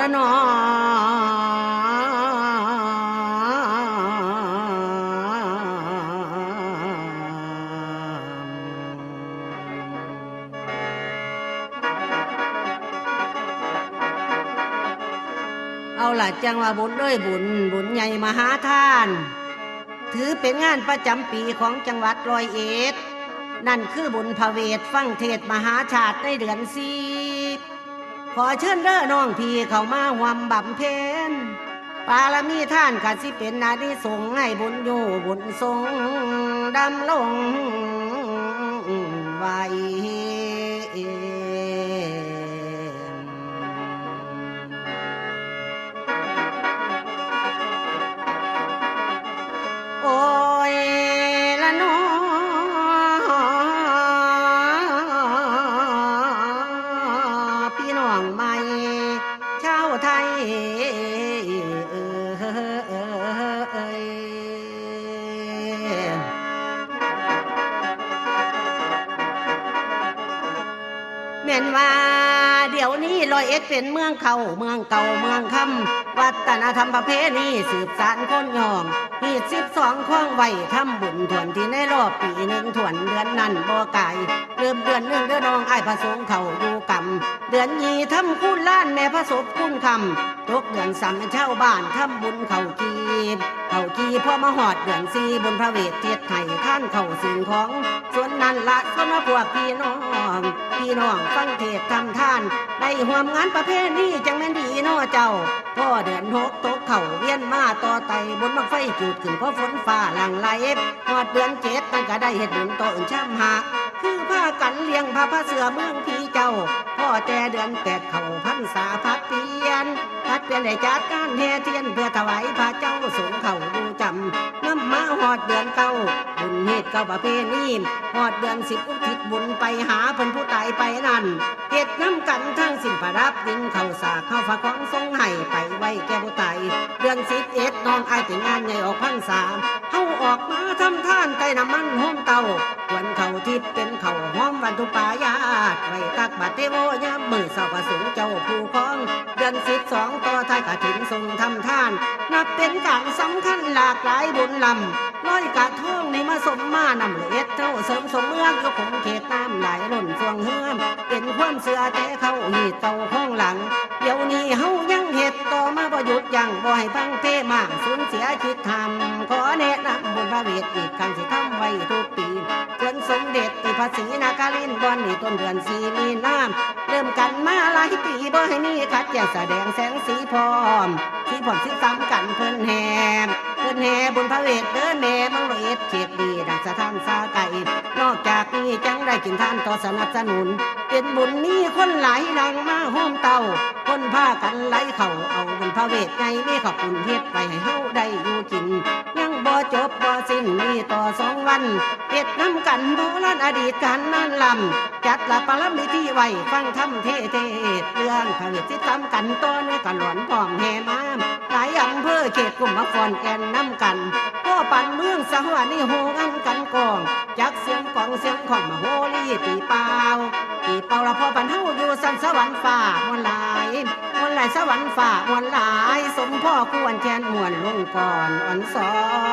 ละนอเอาล่ะจังว่าบุญด้วยบุญ บุญใหญ่มหาทาน ถือเป็นงานประจำปีของจังหวัดร้อยเอ็ด นั่นคือบุญพระเวทฟังเทศมหาชาติในเดือนสี ขอเชิญเด้อน้องพี่เข้ามาหวมบำเพ็ญปารมีท่านกัสิเป็นนาดีสงให้บุญอยู่บุญทรงดำลงไว้ องใหม่ชาวไทยเอ้ยแม่นว่าเดี๋ยวนี้ลอยเอ็ดเป็นเมืองเขาเมืองเก่าเมืองคำวัฒนธรรมประเพณีสืบสานคนยองฮีดสิบสองข้องไหวทำบุญถวน หนึ่งถวนเดือนนั้นบ่ไก่เริ่มเดือนหนึ่งเดือนน้องไอ้พระสงฆ์เขาอยู่กำเดือนยีทำคุณล้านแม่พระศพคุณคำตกเดือนสามเช่าบ้านทำบุญเขากีบเขากีพ่อมาหอดเดือนสี่บนพระเวทเทียดไถ่ท่านเขาสิ่งของ ส่วนนั้นละส่วนมาพวกพี่น้อง พี่น้องฟังเทศทำท่าน ได้ห่วมงานประเพณีจังแม่นดี จ้า พ่อเดือนหกตกเข่าเวียนมาต่อไตบนบังไฟจูดขึ้นเพราะฝนฟ้าหลังไหลหอดเดือนเจ็ดนั่นก็ได้เห็ดบุญต่ออื่นช่ำหากคือผ้ากันเลี้ยงผ้าผ้าเสือเมืองพี่เจ้า พ่อแต่เดือนแปดเข่าพันสาพัดเปลี่ยน เปลี่ยนได้จัดการแห่เทียนเพื่อถวายพระเจ้าสงเขาดูจำน้ำมาหอดเดือนเก้าบุญเหตุเก้าประเพณีหอดเดือนสิบอุทิศบุญไปหาเพิ่นผู้ตายไปนั่นเฮ็ดน้ำกันทั้งสิ้นประดับดินเข้าสาเข้าฝาของทรงให้ไปไว้แก่ผู้ตายเดือนสิบเอ็ดน้องอายแต่งงานใหญ่ออกพรรษาเฮาออกมาทำท่านใต้น้ำมันห้อมเตาวันเขาทิพเป็นเขาห้อมวันทุปายาไว้ตักบาตรเทโวยามมือเศร้าประสงเจ้าผู้คองเดือนสิบสองต่อท้ายกะถินทรงทำท่าน นับเป็นการสำคัญหลากหลายบุญลำร้อยกะท่องในมาสมมานำละเอ็ดเท่าเสริมสมเมืองก็คงเขตน้ำไหลหล่นฟวงเฮือมเป็นความเสือแต่เขาหีเต่าข้องหลัง เดี๋ยวนี้เฮายังเฮ็ดต่อมาบ่หยุดยังบ่ให้พังเพมากสูญเสียคิดทำขอแนะนำบุญพระ เวทอีกครั้งสิทำไว้ทุกปีเชิญสมเด็จที่พระศรีนาคารินบอนนี่ต้นเดือนสี่มีน้ำเริ่มกันมาหลายปีบ่ให้มีขัดแย้งแสดงแสงสีพร้อมสีพร้อมสิซ้ำกันเพิ่นแหมเพิ่นแหบุญพระเวทเด้อแม่มังเวทเขตดีดังสถานสาไก่นอกจากนี้จังได้กินทานต่อสนับสนุน เป็นบุญมีคนหลายนางมาห้อมเตาคนพากันไหลเข่าเอาบุญพระเวทไงไมีขอบคุณเฮ็ดไปให้เฮาได้ บบ่สิ้นมีต่อสองวันเฮ็ดน้ำกันโบราณอดีตการนั่นลำจัดละปรำนิธีไว้ฟังทำเทเทเรื่องพระเวทที่ตามกันต่อเนื่อกันหลอนพร้อมแห่มาหลายอำเภอเขตกลุ่มมาฟอนแอนน้ำกันพ่อปั่นเมืองสหวนี่โหกันกันกองจักเสียงกองเสียงของมาโฮลีตีเปล่าตีเปล่าละพ่อปันเฮาอยู่สันสวรรค์ฟ้ามวนหลายมวนหลายสวรรค์ฟ้ามวนหลาย สมพ่อควรแทนมวนลงก่อนอ่อนสอน